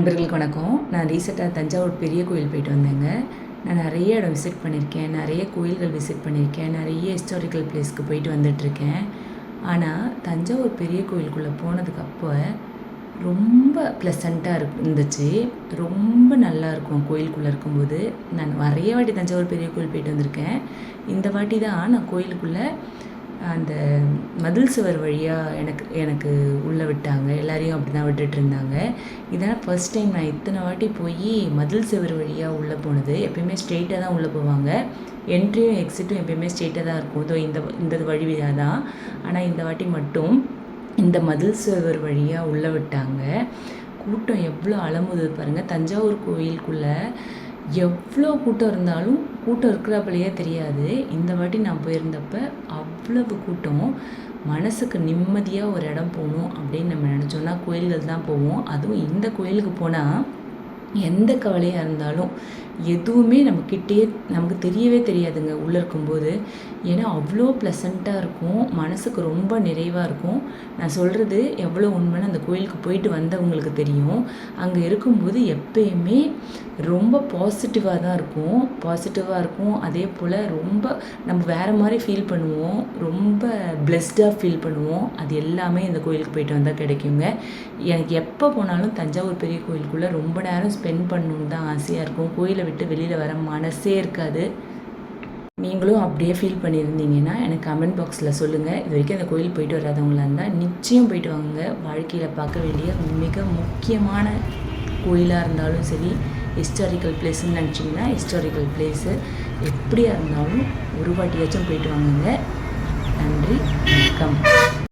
நண்பர்களுக்கு வணக்கம். நான் ரீசெண்டாக தஞ்சாவூர் பெரிய கோயில் போயிட்டு வந்தேங்க. நான் நிறைய இடம் விசிட் பண்ணியிருக்கேன் நிறைய கோயில்கள் விசிட் பண்ணியிருக்கேன் நிறைய ஹிஸ்டாரிக்கல் பிளேஸ்க்கு போயிட்டு வந்துட்டுருக்கேன். ஆனால் தஞ்சாவூர் பெரிய கோயிலுக்குள்ளே போனதுக்கப்போ ரொம்ப ப்ளசண்ட்டாக இருக்கு இருந்துச்சு. ரொம்ப நல்லா இருக்கும் கோயிலுக்குள்ளே இருக்கும்போது. நான் நிறைய வாட்டி தஞ்சாவூர் பெரிய கோயில் போயிட்டு வந்திருக்கேன். இந்த வாட்டி தான் நான் கோயிலுக்குள்ளே அந்த மதில் சுவர் வழியாக எனக்கு எனக்கு உள்ளே விட்டாங்க. எல்லாரையும் அப்படி தான் விட்டுட்டு இருந்தாங்க. இதான் ஃபர்ஸ்ட் டைம் நான் இத்தனை வாட்டி போய் மதில் சுவர் வழியாக உள்ளே போனது. எப்பயுமே ஸ்ட்ரெயிட்டாக தான் உள்ளே போவாங்க. என்ட்ரியும் எக்ஸிட்டும் எப்பயுமே ஸ்ட்ரெயிட்டாக தான் இருக்கும். இதோ இந்த இந்த வழி வழியாக தான் ஆனால் இந்த வாட்டி மட்டும் இந்த மதில் சுவர் வழியாக உள்ளே விட்டாங்க. கூட்டம் எவ்வளோ அலமுது பாருங்கள் தஞ்சாவூர் கோயிலுக்குள்ளே எவ்வளோ கூட்டம் இருந்தாலும் கூட்டம் இருக்கிறப்பலையே தெரியாது. இந்த வாட்டி நான் போயிருந்தப்ப அவ்வளவு கூட்டம். மனசுக்கு நிம்மதியாக ஒரு இடம் போகணும் அப்படின்னு நம்ம நினச்சோன்னா கோயில்கள் தான் போவோம். அதுவும் இந்த கோயிலுக்கு போனால் எந்த கவலையாக இருந்தாலும் எதுவுமே நம்மக்கிட்டே நமக்கு தெரியவே தெரியாதுங்க. உள்ளே இருக்கும்போது. ஏன்னா அவ்வளோ ப்ளசண்ட்டாக இருக்கும். மனசுக்கு ரொம்ப நிறைவாக இருக்கும். நான் சொல்கிறது எவ்வளோ உண்மைன்னு அந்த கோயிலுக்கு போயிட்டு வந்தவங்களுக்கு தெரியும். அங்கே இருக்கும்போது எப்பயுமே ரொம்ப பாசிட்டிவாக தான் இருக்கும். பாசிட்டிவாக இருக்கும். அதே போல் ரொம்ப நம்ம வேறு மாதிரி ஃபீல் பண்ணுவோம். ரொம்ப பிளெஸ்டாக ஃபீல் பண்ணுவோம். அது எல்லாமே இந்த கோயிலுக்கு போயிட்டு வந்தால் கிடைக்குங்க. எனக்கு எப்போ போனாலும் தஞ்சாவூர் பெரிய கோயிலுக்குள்ளே ரொம்ப நேரம் ஸ்பெண்ட் பண்ணணுன்னு தான் ஆசையாக இருக்கும். கோயிலை விட்டு வெளியில் வர மனசே இருக்காது. நீங்களும் அப்படியே ஃபீல் பண்ணியிருந்தீங்கன்னா எனக்கு கமெண்ட் பாக்ஸில் சொல்லுங்கள் இது வரைக்கும் அந்த கோயில் போயிட்டு வராதவங்களா இருந்தால் நிச்சயம் போயிட்டு வாங்க வாழ்க்கையில் பார்க்க வேண்டிய மிக முக்கியமான கோயிலாக இருந்தாலும் சரி ஹிஸ்டாரிக்கல் பிளேஸ்ன்னு நினச்சிங்கன்னா ஹிஸ்டாரிக்கல் பிளேஸு எப்படியா இருந்தாலும் ஒரு வாட்டியாச்சும் போயிட்டு வாங்குங்க. நன்றி வணக்கம்.